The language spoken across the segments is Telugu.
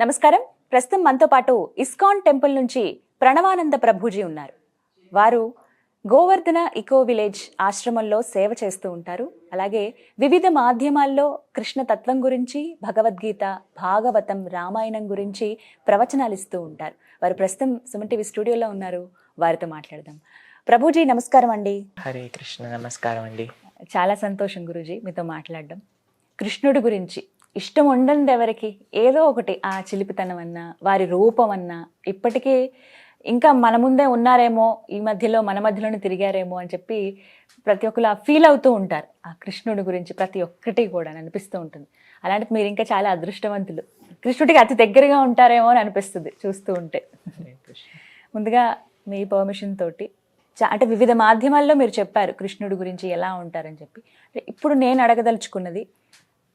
నమస్కారం. ప్రస్తుతం మనతో పాటు ఇస్కాన్ టెంపుల్ నుంచి ప్రణవానంద ప్రభుజీ ఉన్నారు. వారు గోవర్ధన ఇకో విలేజ్ ఆశ్రమంలో సేవ చేస్తూ ఉంటారు. అలాగే వివిధ మాధ్యమాల్లో కృష్ణ తత్వం గురించి భగవద్గీత భాగవతం రామాయణం గురించి ప్రవచనాలు ఇస్తూ ఉంటారు. వారు ప్రస్తుతం సుమన్ టీవీ స్టూడియోలో ఉన్నారు. వారితో మాట్లాడదాం. ప్రభుజీ నమస్కారం అండి. హరే కృష్ణ నమస్కారం అండి. చాలా సంతోషం గురూజీ మీతో మాట్లాడడం. కృష్ణుడి గురించి ఇష్టం ఉండండి ఎవరికి? ఏదో ఒకటి ఆ చిలిపితనం అన్నా వారి రూపం అన్నా ఇప్పటికీ ఇంకా మన ముందే ఉన్నారేమో ఈ మధ్యలో మన మధ్యలోనే తిరిగారేమో అని చెప్పి ప్రతి ఒక్కరు ఫీల్ అవుతూ ఉంటారు. ఆ కృష్ణుడి గురించి ప్రతి ఒక్కటి కూడా అనిపిస్తూ ఉంటుంది. అలాంటి మీరు ఇంకా చాలా అదృష్టవంతులు. కృష్ణుడికి అతి దగ్గరగా ఉంటారేమో అని అనిపిస్తుంది చూస్తూ ఉంటే. ముందుగా మీ పర్మిషన్ తోటి అంటే వివిధ మాధ్యమాల్లో మీరు చెప్పారు కృష్ణుడి గురించి ఎలా ఉంటారని చెప్పి. ఇప్పుడు నేను అడగదలుచుకున్నది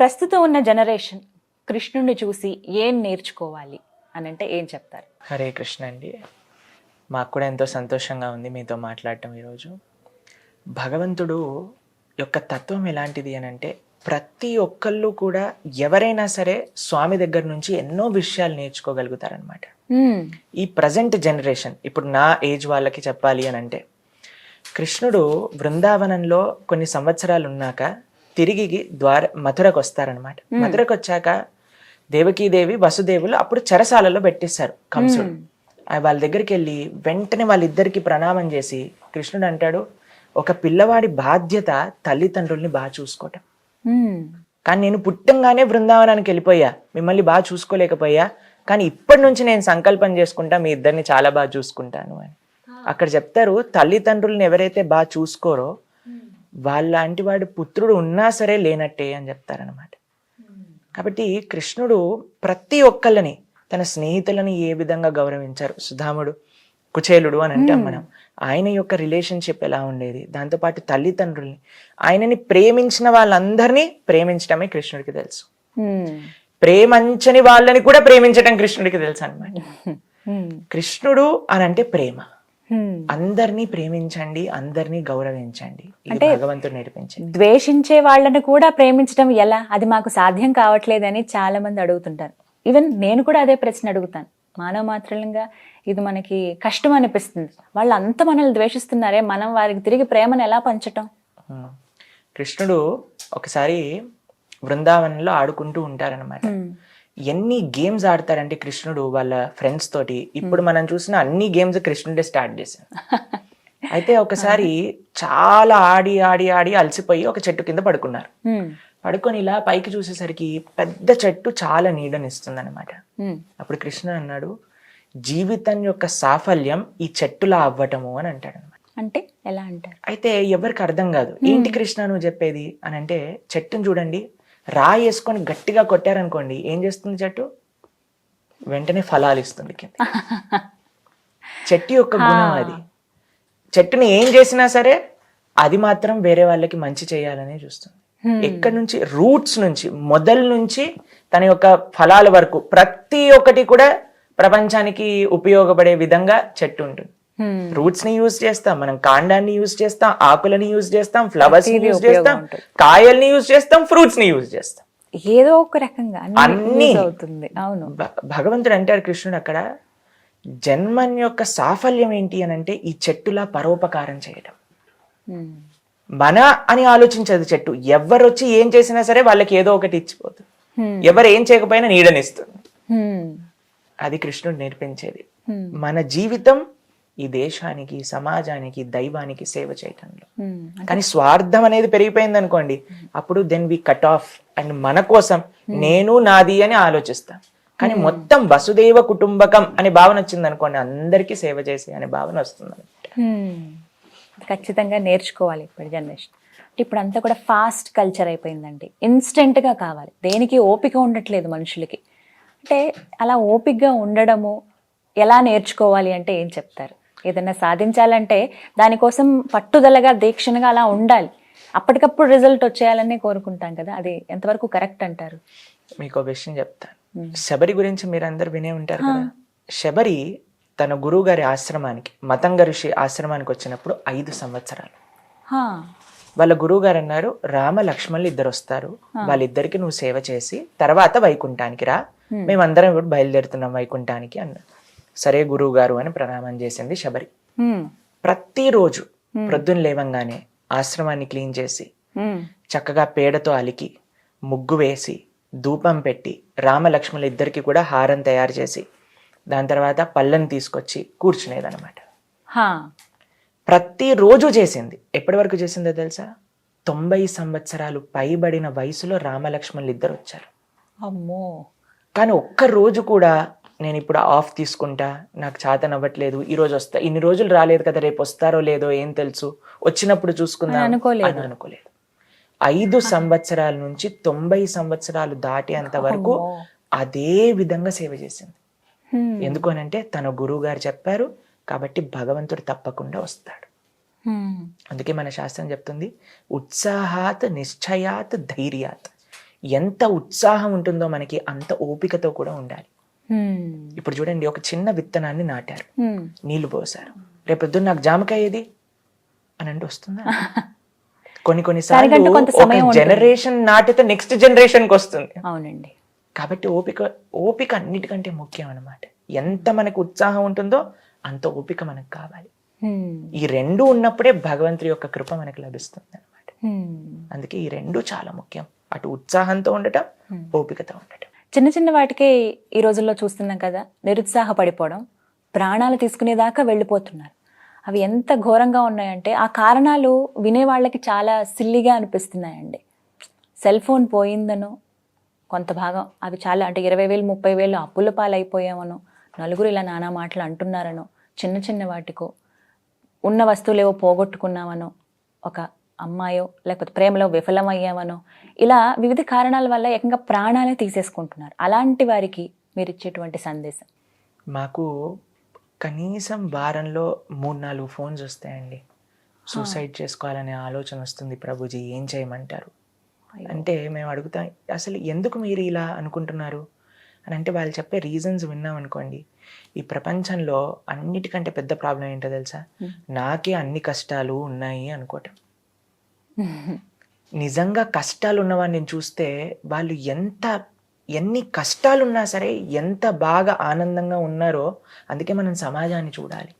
ప్రస్తుతం ఉన్న జనరేషన్ కృష్ణుడిని చూసి ఏం నేర్చుకోవాలి అని అంటే ఏం చెప్తారు? హరే కృష్ణ అండి. మాకు కూడా ఎంతో సంతోషంగా ఉంది మీతో మాట్లాడటం ఈరోజు. భగవంతుడు యొక్క తత్వం ఎలాంటిది అని అంటే ప్రతి ఒక్కళ్ళు కూడా ఎవరైనా సరే స్వామి దగ్గర నుంచి ఎన్నో విషయాలు నేర్చుకోగలుగుతారనమాట ఈ ప్రజెంట్ జనరేషన్ ఇప్పుడు నా ఏజ్ వాళ్ళకి చెప్పాలి అని అంటే కృష్ణుడు బృందావనంలో కొన్ని సంవత్సరాలు ఉన్నాక తిరిగి ద్వార మథురకు వస్తారనమాట మథురకు వచ్చాక దేవకీదేవి వసుదేవులు అప్పుడు చెరసాలలో పెట్టేశారు కంసుడు. వాళ్ళ దగ్గరికి వెళ్ళి వెంటనే వాళ్ళిద్దరికి ప్రణామం చేసి కృష్ణుడు అంటాడు ఒక పిల్లవాడి బాధ్యత తల్లిదండ్రుల్ని బాగా చూసుకోవటం. కానీ నేను పుట్టంగానే బృందావనానికి వెళ్ళిపోయా మిమ్మల్ని బాగా చూసుకోలేకపోయా కానీ ఇప్పటి నుంచి నేను సంకల్పం చేసుకుంటా మీ ఇద్దరిని చాలా బాగా చూసుకుంటాను అని. అక్కడ చెప్తారు తల్లిదండ్రుల్ని ఎవరైతే బాగా చూసుకోరో వాళ్ళంటి వాడు పుత్రుడు ఉన్నా సరే లేనట్టే అని చెప్తారనమాట కాబట్టి కృష్ణుడు ప్రతి ఒక్కళ్ళని తన స్నేహితులని ఏ విధంగా గౌరవించారు? సుధాముడు కుచేలుడు అని అంటాం మనం. ఆయన యొక్క రిలేషన్షిప్ ఎలా ఉండేది? దాంతోపాటు తల్లిదండ్రుల్ని ఆయనని ప్రేమించిన వాళ్ళందరినీ ప్రేమించడమే కృష్ణుడికి తెలుసు. ప్రేమించని వాళ్ళని కూడా ప్రేమించడం కృష్ణుడికి తెలుసు అన్నమాట. కృష్ణుడు అని అంటే ప్రేమ. అందరినీ ప్రేమించండి అందరినీ గౌరవించండి. ఇది భగవంతుడు నేర్పించింది. ద్వేషించే వాళ్ళని కూడా ప్రేమించడం ఎలా? అది మాకు సాధ్యం కావట్లేదని చాలా మంది అడుగుతుంటారు. ఈవెన్ నేను కూడా అదే ప్రశ్న అడుగుతాను. మానవ మాత్రంగా ఇది మనకి కష్టం అనిపిస్తుంది. వాళ్ళు అంత మనల్ని ద్వేషిస్తున్నారే మనం వారికి తిరిగి ప్రేమను ఎలా పంచటం. కృష్ణుడు ఒకసారి బృందావనంలో ఆడుకుంటూ ఉంటారనమాట ఎన్ని గేమ్స్ ఆడతారంటే కృష్ణుడు వాళ్ళ ఫ్రెండ్స్ తోటి. ఇప్పుడు మనం చూసిన అన్ని గేమ్స్ కృష్ణుడే స్టార్ట్ చేశారు అయితే ఒకసారి చాలా ఆడి ఆడి ఆడి అలసిపోయి ఒక చెట్టు కింద పడుకున్నారు. పడుకొని ఇలా పైకి చూసేసరికి పెద్ద చెట్టు చాలా నీడనిస్తుంది అనమాట. అప్పుడు కృష్ణ అన్నాడు జీవితం యొక్క సాఫల్యం ఈ చెట్టులా అవ్వటము అని అంటాడు అంటే ఎలా అంటారు? అయితే ఎవరికి అర్థం కాదు. ఏంటి కృష్ణ నువ్వు చెప్పేది? అని అంటే చెట్టును చూడండి రాయి వేసుకొని గట్టిగా కొట్టారనుకోండి ఏం చేస్తుంది చెట్టు వెంటనే ఫలాలు ఇస్తుంది కింద. చెట్టు యొక్క గుణం అది. చెట్టుని ఏం చేసినా సరే అది మాత్రం వేరే వాళ్ళకి మంచి చేయాలనే చూస్తుంది. ఎక్కడి నుంచి? రూట్స్ నుంచి మొదలు నుంచి తన యొక్క ఫలాల వరకు. ప్రతి ఒక్కటి కూడా ప్రపంచానికి ఉపయోగపడే విధంగా చెట్టు ఉంటుంది. రూట్స్ని యూజ్ చేస్తాం మనం కాండాన్ని యూజ్ చేస్తాం ఆకులని యూజ్ చేస్తాం ఫ్లవర్స్ని యూజ్ చేస్తాం. కాయల్ని యూజ్ చేస్తాం ఫ్రూట్స్ని యూజ్ చేస్తాం ఏదో ఒక రకంగా అన్ని అవుతుంది అవును భగవంతుడు అంటాడు కృష్ణుడు అక్కడ జన్మన్ యొక్క సాఫల్యం ఏంటి అని అంటే ఈ చెట్టులా పరోపకారం చేయడం హ్మ్. మన అని ఆలోచించదు చెట్టు ఎవరు వచ్చి ఏం చేసినా సరే వాళ్ళకి ఏదో ఒకటి ఇచ్చిపోతుంది హ్మ్. ఎవరు ఏం చేయకపోయినా నీడనిస్తుంది హ్మ్. అది కృష్ణుడు నేర్పించేది. మన జీవితం ఈ దేశానికి సమాజానికి దైవానికి సేవ చేయటంలో. హ్మ్. కానీ స్వార్థం అనేది పెరిగిపోయింది అనుకోండి అప్పుడు then we cut off and మన కోసం నేను నాది అని ఆలోచిస్తాం. కానీ మొత్తం వసుదేవ కుటుంబకం అనే భావన వచ్చింది అనుకోండి అందరికీ సేవ చేసే అనే భావన వస్తుంది. ఖచ్చితంగా నేర్చుకోవాలి ఇప్పుడు జనరేషన్. ఇప్పుడు అంతా కూడా ఫాస్ట్ కల్చర్ అయిపోయిందండి. ఇన్స్టెంట్గా కావాలి. దేనికి ఓపిక ఉండట్లేదు మనుషులకి. అంటే అలా ఓపికగా ఉండడము ఎలా నేర్చుకోవాలి అంటే ఏం చెప్తారు? ఏదైనా సాధించాలంటే దానికోసం పట్టుదలగా దీక్షణగా అలా ఉండాలి. అప్పటికప్పుడు రిజల్ట్ వచ్చేయాలని కోరుకుంటాం కదా. అది ఎంతవరకు కరెక్ట్ అంటారు? మీకు ఒక విషయం చెప్తాను శబరి గురించి మీరు అందరు వినే ఉంటారు కదా. శబరి తన గురువు గారి ఆశ్రమానికి మతంగ ఋషి ఆశ్రమానికి వచ్చినప్పుడు ఐదు సంవత్సరాలు. వాళ్ళ గురువు గారు అన్నారు రామ లక్ష్మణులు ఇద్దరు వస్తారు వాళ్ళిద్దరికి నువ్వు సేవ చేసి తర్వాత వైకుంఠానికి రా. మేమందరం కూడా బయలుదేరుతున్నాం వైకుంఠానికి అన్నారు. సరే గురువు గారు అని ప్రణామం చేసింది శబరి. ప్రతిరోజు ప్రొద్దున లేవంగానే ఆశ్రమాన్ని క్లీన్ చేసి. చక్కగా పేడతో అలికి ముగ్గు వేసి ధూపం పెట్టి రామ లక్ష్మణులు ఇద్దరికి కూడా హారం తయారు చేసి దాని తర్వాత పళ్ళని తీసుకొచ్చి కూర్చునేదన్నమాట. హా. ప్రతిరోజు చేసింది. ఎప్పటి వరకు చేసిందో తెలుసా? తొంభై సంవత్సరాలు పైబడిన వయసులో రామలక్ష్మణులు ఇద్దరు వచ్చారు. అమ్మో. కానీ ఒక్క రోజు కూడా నేను ఇప్పుడు ఆఫ్ తీసుకుంటా నాకు చేతన అవ్వట్లేదు ఈ రోజు వస్తా ఇన్ని రోజులు రాలేదు కదా రేపు వస్తారో లేదో ఏం తెలుసు వచ్చినప్పుడు చూసుకుందాం అని అనుకోలేదు. అని అనుకోలేదు ఐదు సంవత్సరాల నుంచి తొంభై సంవత్సరాలు దాటేంత వరకు. అదే విధంగా సేవ చేసింది. ఎందుకు అనంటే తన గురువు గారు చెప్పారు కాబట్టి భగవంతుడు తప్పకుండా వస్తాడు. అందుకే మన శాస్త్రం చెప్తుంది ఉత్సాహాత్ నిశ్చయాత్ ధైర్యాత్ ఎంత ఉత్సాహం ఉంటుందో మనకి అంత ఓపికతో కూడా ఉండాలి. ఇప్పుడు చూడండి ఒక చిన్న విత్తనాన్ని నాటారు. నీళ్ళు పోసారు. రేపు పొద్దున్న నాకు జామకాయ ఏది? అని అంటే వస్తుందా? కొన్ని కొన్ని సార్లు దానికంటే కొంత సమయం ఉంటుంది. జనరేషన్ నాటితే నెక్స్ట్ జనరేషన్కి వస్తుంది. అవునండి. కాబట్టి ఓపిక ఓపిక అన్నిటికంటే ముఖ్యం అన్నమాట. ఎంత మనకు ఉత్సాహం ఉంటుందో అంత ఓపిక మనకు కావాలి. ఈ రెండు ఉన్నప్పుడే భగవంతుడి యొక్క కృప మనకు లభిస్తుంది అనమాట. అందుకే ఈ రెండు చాలా ముఖ్యం. అటు ఉత్సాహంతో ఉండటం. ఓపికతో ఉండటం. చిన్న చిన్న వాటికే ఈ రోజుల్లో చూస్తున్నాం కదా నిరుత్సాహపడిపోవడం ప్రాణాలు తీసుకునేదాకా వెళ్ళిపోతున్నారు. అవి ఎంత ఘోరంగా ఉన్నాయంటే ఆ కారణాలు వినేవాళ్ళకి చాలా సిల్లిగా అనిపిస్తున్నాయండి. సెల్ ఫోన్ పోయిందనో కొంత భాగం అవి చాలా అంటే ఇరవై వేలు ముప్పై వేలు అప్పుల పాలైపోయామనో నలుగురు ఇలా నానా మాటలు అంటున్నారనో చిన్న చిన్న వాటికో ఉన్న వస్తువులేవో పోగొట్టుకున్నామనో ఒక అమ్మాయో లేకపోతే ప్రేమలో విఫలమయ్యామనో ఇలా వివిధ కారణాల వల్ల ఏకంగా ప్రాణాలే తీసేసుకుంటున్నారు. అలాంటి వారికి మీరు ఇచ్చేటువంటి సందేశం? మాకు కనీసం వారంలో మూడు నాలుగు ఫోన్స్ వస్తాయండి. సూసైడ్ చేసుకోవాలనే ఆలోచన వస్తుంది ప్రభుజీ. ఏం చేయమంటారు? అంటే మేము అడుగుతాం అసలు ఎందుకు మీరు ఇలా అనుకుంటున్నారు? అని అంటే వాళ్ళు చెప్పే రీజన్స్ విన్నాం అనుకోండి. ఈ ప్రపంచంలో అన్నిటికంటే పెద్ద ప్రాబ్లం ఏంటో తెలుసా? నాకే అన్ని కష్టాలు ఉన్నాయి అనుకోవటం. నిజంగా కష్టాలు ఉన్నవాడిని నేను చూస్తే వాళ్ళు ఎంత ఎన్ని కష్టాలు ఉన్నా సరే ఎంత బాగా ఆనందంగా ఉన్నారో అందుకే మనం సమాజాన్ని చూడాలి.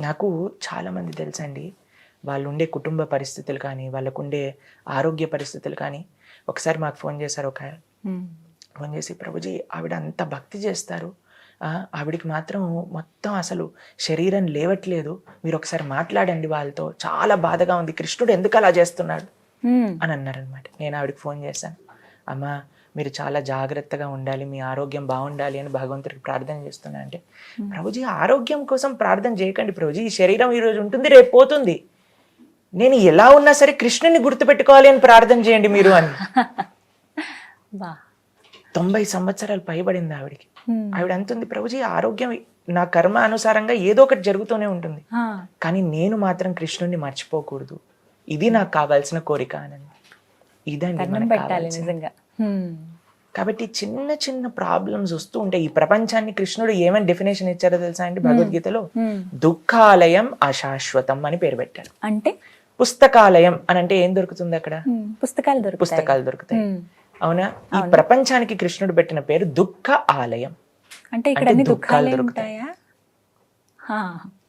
నాకు చాలా మంది తెలుసండి వాళ్ళు ఉండే కుటుంబ పరిస్థితులు కానీ వాళ్ళకు ఉండే ఆరోగ్య పరిస్థితులు కానీ ఒకసారి మాకు ఫోన్ చేశారు ఒక. ఫోన్ చేసి ప్రభుజీ ఆవిడ అంత భక్తి చేస్తారు ఆవిడికి మాత్రం మొత్తం అసలు శరీరం లేవట్లేదు. మీరు ఒకసారి మాట్లాడండి వాళ్ళతో. చాలా బాధగా ఉంది. కృష్ణుడు ఎందుకు అలా చేస్తున్నాడు. అని అన్నారనమాట నేను ఆవిడకి ఫోన్ చేశాను. అమ్మ మీరు చాలా జాగ్రత్తగా ఉండాలి. మీ ఆరోగ్యం బాగుండాలి అని భగవంతుడికి ప్రార్థన చేస్తున్నా అంటే ప్రభుజీ ఆరోగ్యం కోసం ప్రార్థన చేయకండి ప్రభుజీ. ఈ శరీరం ఈరోజు ఉంటుంది రేపు పోతుంది. నేను ఎలా ఉన్నా సరే కృష్ణుని గుర్తుపెట్టుకోవాలి అని ప్రార్థన చేయండి మీరు అని. బా. తొంభై సంవత్సరాలు పైబడింది ఆవిడికి. ఆవిడ అంటుంది ప్రభుజీ ఆరోగ్యం నా కర్మ అనుసారంగా ఏదో ఒకటి జరుగుతూనే ఉంటుంది. కానీ నేను మాత్రం కృష్ణుని మర్చిపోకూడదు. ఇది నాకు కావాల్సిన కోరిక అని ఇదండి. కాబట్టి చిన్న చిన్న ప్రాబ్లమ్స్ వస్తూ ఉంటాయి. ఈ ప్రపంచాన్ని కృష్ణుడు ఏమని డెఫినేషన్ ఇచ్చారో తెలుసా అండి భగవద్గీతలో. దుఃఖాలయం అశాశ్వతం అని పేరు పెట్టారు. అంటే? పుస్తకాలయం అని అంటే ఏం దొరుకుతుంది అక్కడ. పుస్తకాలు దొరుకుతాయి. పుస్తకాలు దొరుకుతాయి. అవునా? ఈ ప్రపంచానికి కృష్ణుడు పెట్టిన పేరు దుఃఖ ఆలయం. అంటే ఇక్కడ దుఃఖాలు దొరుకుతాయి.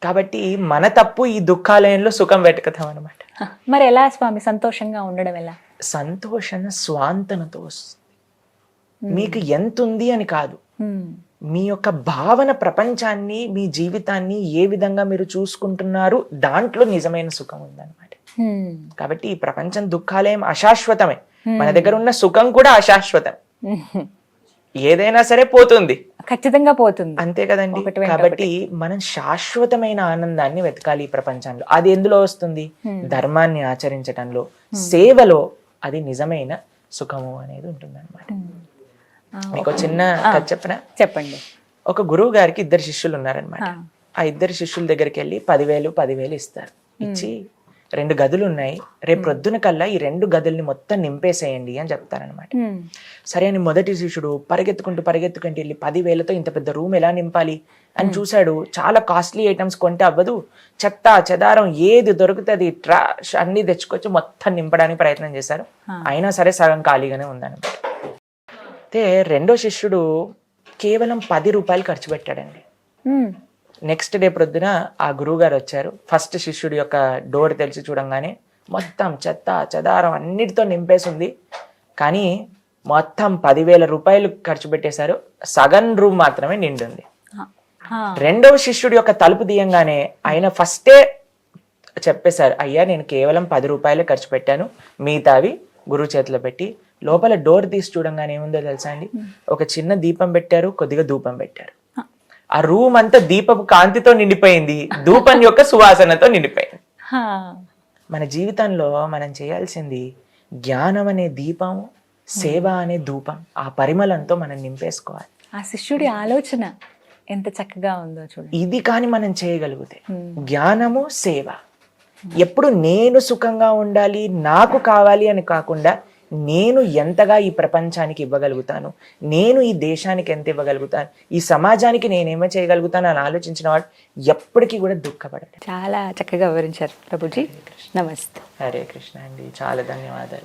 కాబట్టి మన తప్పు ఈ దుఃఖాలయంలో సుఖం వెతకతాం అనమాట మరి ఎలా స్వామి? సంతోషంగా ఉండడం ఎలా? సంతోషణ స్వాంతనతో వస్తుంది. మీకు ఎంత ఉంది అని కాదు. మీ యొక్క భావన ప్రపంచాన్ని మీ జీవితాన్ని ఏ విధంగా మీరు చూసుకుంటున్నారు దాంట్లో నిజమైన సుఖం ఉందన్నమాట. కాబట్టి ఈ ప్రపంచం దుఃఖాలయం అశాశ్వతమే. మన దగ్గర ఉన్న సుఖం కూడా అశాశ్వతం. ఏదైనా సరే పోతుంది. ఖచ్చితంగా పోతుంది. అంతే కదండి. కాబట్టి మనం శాశ్వతమైన ఆనందాన్ని వెతకాలి ఈ ప్రపంచంలో. అది ఎందులో వస్తుంది? ధర్మాన్ని ఆచరించటంలో. సేవలో అది నిజమైన సుఖము అనేది ఉంటుంది అనమాట మీకు చిన్న కథ చెప్పనా? చెప్పండి. ఒక గురువు గారికి ఇద్దరు శిష్యులు ఉన్నారనమాట ఆ. ఆ ఇద్దరు శిష్యుల దగ్గరికి వెళ్ళి పదివేలు పదివేలు ఇస్తారు. ఇచ్చి రెండు గదులు ఉన్నాయి రేపు ప్రొద్దున కల్లా ఈ రెండు గదుల్ని మొత్తం నింపేసేయండి అని చెప్తారనమాట సరే అని మొదటి శిష్యుడు పరిగెత్తుకుంటూ పరిగెత్తుకుంటూ వెళ్ళి పదివేలతో ఇంత పెద్ద రూమ్ ఎలా నింపాలి అని చూశాడు. చాలా కాస్ట్లీ ఐటమ్స్ కొంటే అవ్వదు. చెత్త చెదారం ఏది దొరుకుతుంది ట్రాష్ అన్ని తెచ్చుకొచ్చి మొత్తం నింపడానికి ప్రయత్నం చేశారు. అయినా సరే సగం ఖాళీగానే ఉందన్నమాట. అయితే రెండో శిష్యుడు కేవలం పది రూపాయలు ఖర్చు పెట్టాడండి. నెక్స్ట్ డే ప్రొద్దున ఆ గురువు గారు వచ్చారు. ఫస్ట్ శిష్యుడి యొక్క డోర్ తెలిసి చూడంగానే మొత్తం చెత్త చెదారం అన్నిటితో నింపేసింది. కానీ మొత్తం పదివేల రూపాయలు ఖర్చు పెట్టేశారు. సగం రూమ్ మాత్రమే నిండుంది. రెండవ శిష్యుడి యొక్క తలుపు తీయంగానే ఆయన ఫస్టే చెప్పేశారు అయ్యా నేను కేవలం పది రూపాయలు ఖర్చు పెట్టాను. మిగతావి గురువు చేతిలో పెట్టి లోపల డోర్ తీసి చూడంగానే ఏముందో తెలుసా అండి? ఒక చిన్న దీపం పెట్టారు కొద్దిగా ధూపం పెట్టారు. ఆ రూమ్ అంతా దీపపు కాంతితో నిండిపోయింది. ధూపం యొక్క సువాసనతో నిండిపోయింది. మన జీవితంలో మనం చేయాల్సింది జ్ఞానం అనే దీపం సేవ అనే ధూపం ఆ పరిమళంతో మనం నింపేసుకోవాలి. ఆ శిష్యుడి ఆలోచన ఎంత చక్కగా ఉందో చూడండి. ఇది కానీ మనం చేయగలిగితే జ్ఞానము సేవ. ఎప్పుడు నేను సుఖంగా ఉండాలి నాకు కావాలి అని కాకుండా నేను ఎంతగా ఈ ప్రపంచానికి ఇవ్వగలుగుతాను? నేను ఈ దేశానికి ఎంత ఇవ్వగలుగుతాను? ఈ సమాజానికి నేనేమో చేయగలుగుతాను అని ఆలోచించిన వాడు ఎప్పటికీ కూడా దుఃఖపడడు. చాలా చక్కగా వివరించారు ప్రభుజీ. నమస్తే. హరే కృష్ణ అండి. చాలా ధన్యవాదాలు.